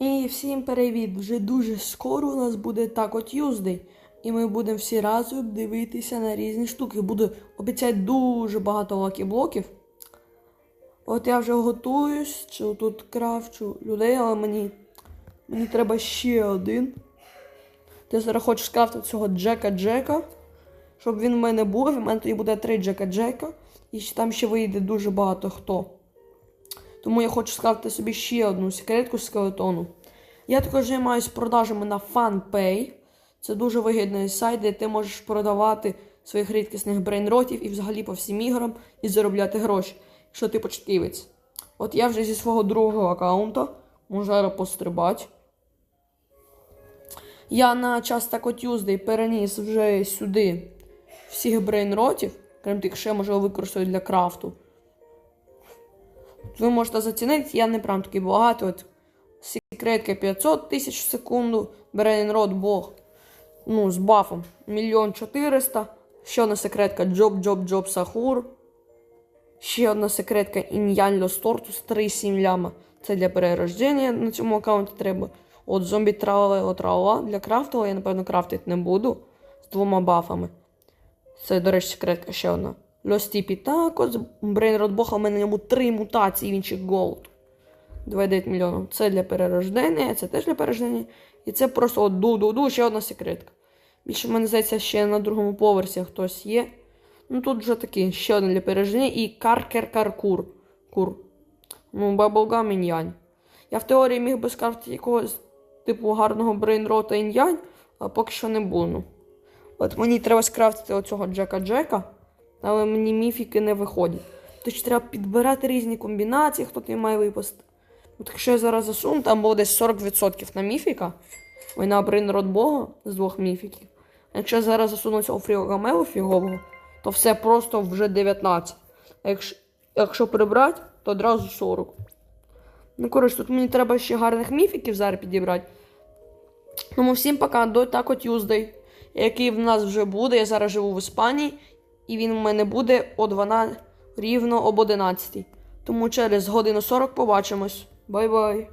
І всім привіт! Вже дуже скоро у нас буде Taco Tuesday. І ми будемо всі разом дивитися на різні штуки. Буду обіцяти дуже багато лакі-блоків. От я вже готуюсь, чи тут крафчу людей, але мені, мені треба ще один. Я зараз хочу скрафтити цього Джека Джека. Щоб він в мене був, в мене тоді буде три Джека Джека. І там ще вийде дуже багато хто. Тому я хочу скрафтити собі ще одну секретку з скелетону. Я також займаюся продажами на FunPay. Це дуже вигідний сайт, де ти можеш продавати своїх рідкісних брейнротів і взагалі по всім іграм і заробляти гроші, якщо ти початківець. От я вже зі свого другого аккаунта можу пострибати. Я на час Taco Tuesday переніс вже сюди всіх брейнротів, крім тих, що я можу використати для крафту. Ви можете зацінити, я не прям такий багатий. От секретка 500 тисяч в секунду, брейнрот Бог. Ну, з бафом. Мільйон 400. Ще одна секретка Джоб Джоб Джоб Сахур. Ще одна секретка Ін'янь Лос Тортус 3,7 ляма. Це для перерождення на цьому аккаунті треба. От зомбі тралала тралала для крафту, я, напевно, крафтити не буду. З двома бафами. Це, до речі, секретка ще одна. Лос Тіпі також. Брейнрот Бога, у мене на ньому три мутації, він ще голд. 2,9 мільйонів. Це для перерождення, це теж для перерождення. І це просто ду-ду-ду, ще одна секретка. Більше, мене здається, ще на другому поверсі хтось є. Ну тут вже такий, ще один для перерождення і каркер-каркур. Кур. Ну, баблгам ін'янь. Я в теорії міг би скрафтити якогось типу гарного брейнрота ін'янь, а поки що не буду. От мені треба скрафтити оцього Джека Джека, але мені міфіки не виходять. Тож треба підбирати різні комбінації, хто тобі має випасти. От якщо я зараз засуну, там було десь 40% на міфіка. Ой, на брейнрот Бога з двох міфіків. Якщо я зараз засуну цього фріогамелу фігового, то все просто вже 19. А якщо, якщо прибрати, то одразу 40. Ну, коротше, тут мені треба ще гарних міфіків зараз підібрати. Тому всім пока, до Taco Tuesday, який в нас вже буде. Я зараз живу в Іспанії, і він в мене буде о 12, рівно об 11. Тому через годину 40 побачимось. Бай-бай.